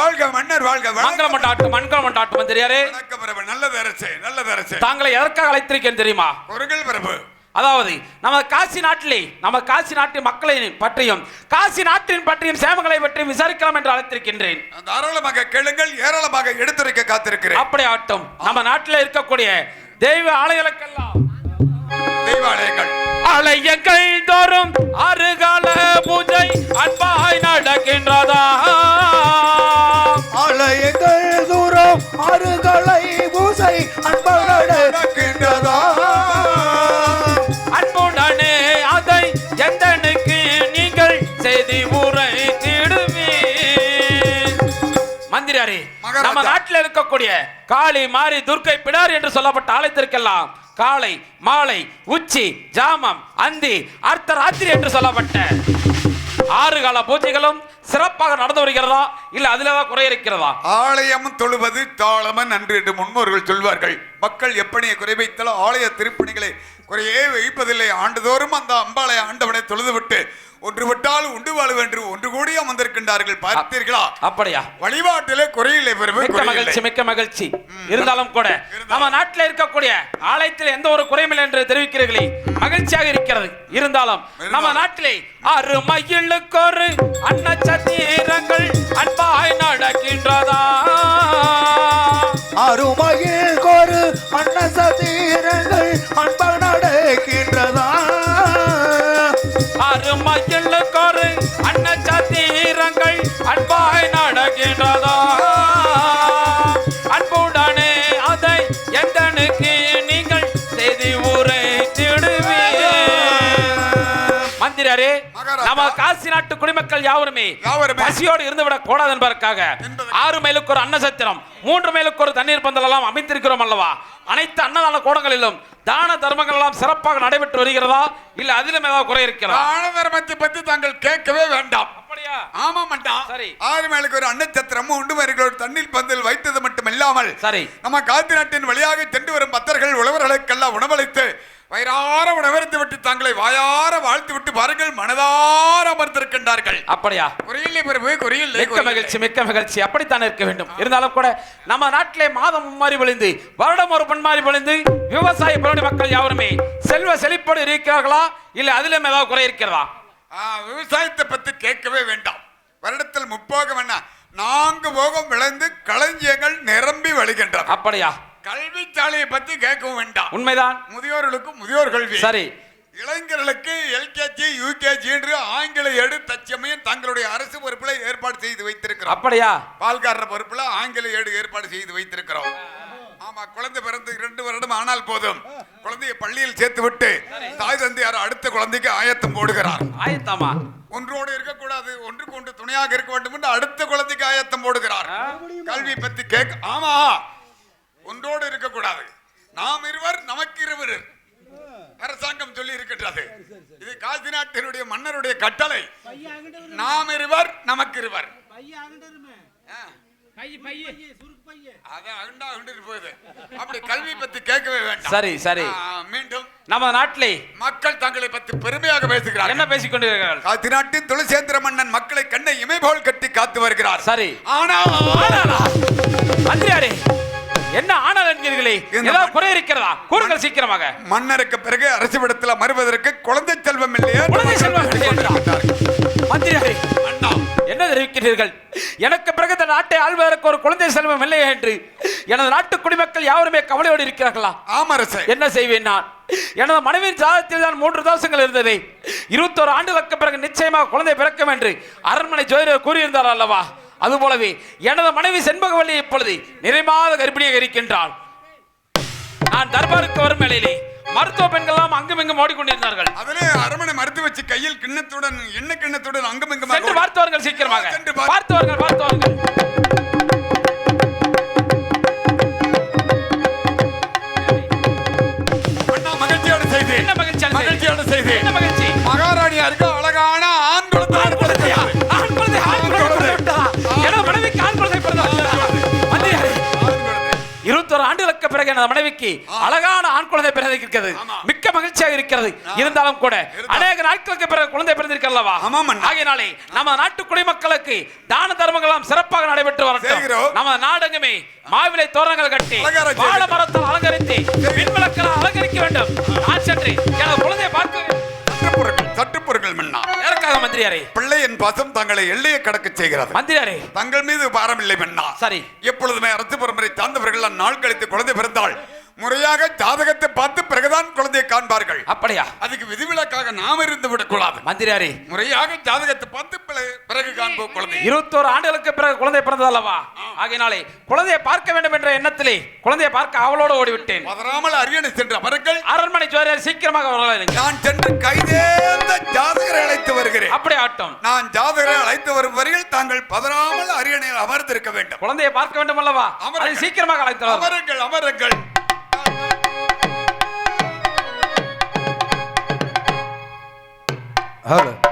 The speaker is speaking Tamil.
வாழ்க மன்னர் வாழ்க. மங்களம் மண்டாட்டம் மங்களம் மண்டாட்டம் வணக்கம் பிரபு. நல்லது அரசே நல்லது அரசே தாங்களை எதற்காக அழைத்திருக்கேன் தெரியுமா? குறுகள் பிரபு. அதாவது நம்ம காசி நாட்டிலே நம்ம காசி நாட்டின் மக்களை பற்றியும் காசி நாட்டின் பற்றியும் சேமங்களை பற்றியும் விசாரிக்கலாம் என்று அழைத்திருக்கின்றேன். தாராளமாக கேளுங்கள் ஏராளமாக எடுத்துரைக்க காத்திருக்கிறேன். அப்படி ஆட்டும் நம்ம நாட்டில் இருக்கக்கூடிய தெய்வ ஆலயங்களுக்கெல்லாம். தெய்வாலயங்கள் ஆலயங்கள் தோறும் அருகால பூஜை அன்பாய் நடக்கின்றதா? அருகலை பூசை நடக்கின்றதா அன்புடனே அதை எந்தனுக்கு நீங்கள் செய்தி உரை மந்திரியாரே மகாராஜா. நம்ம நாட்டில் இருக்கக்கூடிய காளி மாரி துர்க்கை பிடார் என்று சொல்லப்பட்ட ஆலயத்திற்கெல்லாம் காலை மாலை உச்சி ஜாமம் அந்தி அர்த்த ராத்திரி என்று சொல்லப்பட்ட ஆறு கால பூஜைகளும் சிறப்பாக நடந்து வருகிறதா? இல்ல அதுல குறை இருக்கிறதா ஆலயம் தொழுவது தாளமன் அன்று என்று முன்னோர்கள் சொல்வார்கள். மக்கள் எப்படி குறை வைத்தாலும் ஆலய திருப்பணிகளை குறையே வைப்பதில்லை. ஆண்டுதோறும் அந்த அம்பாளைய ஆண்டவனை தொழுதுவிட்டு ஒன்று விட்டால் உண்டு வாழ்வென்று ஒன்று கூடி அமர்ந்திருக்கின்றார்கள். பார்த்தீர்களா? அப்படியா? வழிபாட்டிலே குறையில்லை மிக்க மகிழ்ச்சி மிக்க மகிழ்ச்சி. இருந்தாலும் கூட நம்ம நாட்டில் இருக்கக்கூடிய ஆலயத்தில் எந்த ஒரு குறையும் என்று தெரிவிக்கிறீர்களே? மகிழ்ச்சியாக இருக்கிறது. இருந்தாலும் நம்ம நாட்டிலே ஆறு மயிலுக்கு ஒரு அன்ன சத்திரங்கள் ஆறு மயிலுக்கு ஒரு மகாராஜா. நம்ம காசி நாட்டு குடிமக்கள் யாவருமே. பசியோடு இருந்து விடக் கூடாது என்பதற்காக என்பதற்கு. ஆறு மைலுக்கு ஒரு அன்னசத்திரம் மூன்று மைலுக்கு ஒரு தண்ணீர் பந்தல் எல்லாம் அமைத்திருக்கிறோம் அல்லவா அனைத்து அன்னதான கூடங்களிலும் தான தர்மங்கள் எல்லாம் சிறப்பாக நடைபெற்று வருகிறதா இல்ல அதிலும் ஏதாவது குறை இருக்கிறதா தான தர்மத்தை பற்றி தாங்கள் கேட்கவே வேண்டாம் அப்படியா ஆமா மண்டா சரி. ஆறு மேலுக்கு ஒரு அன்னச்சத்திரமும் உண்டு ஒரு தண்ணீர் பந்தில் வைத்தது மட்டும் இல்லாமல் சரி நம்ம காந்தி நாட்டின் வழியாக சென்று வரும் பக்தர்கள் உழவர்களுக்கெல்லாம் உணவளித்து வயிறார உணவருந்து விட்டு தங்களை வாயார வாழ்த்து விட்டு பாருங்கள் மனதார அமர்ந்திருக்கின்றார்கள். அப்படியா? குறையில்லை பிரபு குறையில்லை மிக்க. மகிழ்ச்சி மிக்க மகிழ்ச்சி. அப்படித்தான் இருக்க வேண்டும்? இருந்தாலும் கூட நம்ம நாட்டிலே மாதம் மும்மாறி பொழிந்து வருடம் ஒரு பண்மாறி பொழிந்து விவசாய பிரிவினை மக்கள் யாவருமே செல்வ செழிப்போடு இருக்கிறார்களா? இல்ல அதிலும் ஏதாவது குறை இருக்கிறதா? விவசாயத்தை பத்தி கேட்கவே வேண்டாம். வருடத்தில் முப்போகம் என்ன? நான்கு போகம் விளைந்து களஞ்சியங்கள் நிரம்பி வழிகின்றன. அப்படியா? கல்வி சாலையை பத்தி கேட்கவும் வேண்டாம். உண்மைதான். முதியோர்களுக்கு முதியோர் கல்வி. சரி. இளைஞர்களுக்கு எல்கேஜி யூகேஜி என்று ஆங்கில எடு தச்சமயம் தங்களுடைய அரசு பொறுப்புல ஏற்பாடு செய்து வைத்திருக்கிறோம். அப்படியா? பால்காரர் பொறுப்புல ஆங்கில ஏடு ஏற்பாடு செய்து வைத்திருக்கிறோம். ஆமா குழந்தை பிறந்து இரண்டு வருடம் ஆனால் போதும். குழந்தையை பள்ளியில் சேர்த்து விட்டு தாய் தந்தையார் அடுத்த குழந்தைக்கு ஆயத்தம் போடுகிறார். ஆயத்தாமா? ஒன்றோடு இருக்கக்கூடாது ஒன்றுக்கு ஒன்று துணையாக இருக்க வேண்டும் என்று அடுத்த குழந்தைக்கு ஆயத்தம் போடுகிறார். கல்வி பத்தி கேட்க ஆமா ஒன்றோடு இருக்கக்கூடாது. நாம் இருவர் நமக்கு இருவர் அரசாங்கம் சொல்லி இருக்கின்றது. இது காசி நாட்டினுடைய மன்னருடைய கட்டளை. நாம் இருவர் நமக்கு இருவர். ஆ. அதான் அகண்டா அகண்டுட்டு போகுது. அப்படி கல்வி பத்தி கேட்கவே வேண்டாம். சரி சரி. மீண்டும் நம்ம நாட்டிலே மக்கள் தங்களை பத்தி பெருமையாக பேசுகிறார்கள். என்ன பேசிக் காத்தி நாட்டின் துளசேந்திர மன்னன் மக்களை கண்ணை இமை போல் கட்டி காத்து வருகிறார். சரி. ஆனால்? மந்திரியாரே. என்ன ஆனால் என்கிறீர்களே? ஏதாவது குறை இருக்கிறதா கூறுங்கள் சீக்கிரமாக. மன்னருக்கு பிறகு அரசு விடத்தில் மறுவதற்கு குழந்தை செல்வம் இல்லையா குழந்தை செல்வம்? மந்திரியாரே அண்ணா. என்ன தெரிவிக்கிறீர்கள்? எனக்கு பிறகு இந்த நாட்டை ஆள்வதற்கு ஒரு குழந்தை செல்வம் இல்லையே என்று. எனது நாட்டு குடிமக்கள் யாவருமே கவலையோடு இருக்கிறார்களா? ஆமரசே. என்ன செய்வேன் நான்? எனது மனைவியின் ஜாதத்தில் தான் மூன்று தோசங்கள் இருந்தது. இருபத்தோரு ஆண்டுகளுக்கு பிறகு நிச்சயமாக குழந்தை பிறக்கும் என்று அரண்மனை ஜோதிடர் கூறியிருந்தார் அல்லவா? அதுபோலவே எனது மனைவி செண்பகவல்லி இப்பொழுது நிறைமாத கர்ப்பிணியாக இருக்கின்றாள். நான் தர்பாருக்கு வரும் வேளையிலே மருத்துவ பெண்கள் எல்லாம் அங்கும் இங்கும் ஓடிக்கொண்டிருந்தார்கள். அதிலே அரமனை மறுத்து வச்சு கையில் கிண்ணத்துடன் எண்ணெய் கிண்ணத்துடன் அங்கும் இங்கும் சென்று பார்த்து வாருங்கள் சீக்கிரமாக. சென்று பார்- பார்த்து வாருங்கள் பார்த்து வாருங்கள் அண்ணா மகிழ்ச்சியோட செய்தி என்ன மகிழ்ச்சியான செய்தி? மகிழ்ச்சியோட செய்தி என்ன மகிழ்ச்சி? எனது மனைவிக்கு அழகான ஆண் குழந்தை பிறந்திருக்கிறது. மிக்க மகிழ்ச்சியாக இருக்கிறது இருந்தாலும் கூட. அநேக நாட்களுக்கு பிறகு குழந்தை பிறந்திருக்கிறல்லவா. ஆகையினாலே நம்ம நாட்டு குடிமக்களுக்கு தான தர்மங்கள் சிறப்பாக நடைபெற்று வரட்டும். நம்ம நாடகமே மாவிலை தோரணங்கள் கட்டி. வாழ மரத்தால் அலங்கரித்து மின்விளக்கெல்லாம் அலங்கரிக்க வேண்டும் நான் சென்று எனது குழந்தையை பார்க்க சட்டுப்பொருட்கள் சட்டுப்பொருட்கள் மன்னா மந்திரியாரே. பிள்ளை என் பாசம் தங்களை எல்லையை கடக்க செய்கிறது. மந்திரியாரே. தங்கள் மீது பாரமில்லை மன்னா சரி. எப்பொழுதுமே அரசு பரம்பரை சார்ந்தவர்கள் நாள் கழித்து குழந்தை பிறந்தால் முறையாக பார்த்து குழந்தையை காண்பார்கள். அப்படியா? அதுக்கு விதிவிலக்காக நாம் இருந்து விடக்கூடாது. மந்திரியாரே. முறையாக ஜாதகத்தை பார்த்து பிற- பிறகு காண்போம் குழந்தை. இருபத்தோரு ஆண்டுகளுக்கு பிறகு குழந்தை பிறந்தது அல்லவா ஆகையினாலே குழந்தையை பார்க்க வேண்டும் என்ற எண்ணத்திலே குழந்தையை பார்க்க அவளோடு ஓடிவிட்டேன். பதறாமல் அரியணை சென்ற அவர்கள் அரண்மனை ஜோதியர் சீக்கிரமாக வரலாம் நான் சென்று கைதேர்ந்த ஜாதகரை அழைத்து வருகிறேன். அப்படி ஆட்டம். நான் ஜாதகரை அழைத்து வரும் வரையில் தாங்கள் பதறாமல் அரியணையில் அமர்ந்திருக்க வேண்டும். குழந்தையை பார்க்க வேண்டும் அல்லவா அமருங்கள். அதை சீக்கிரமாக அழைத்து வரலாம். அமருங்கள். Hello.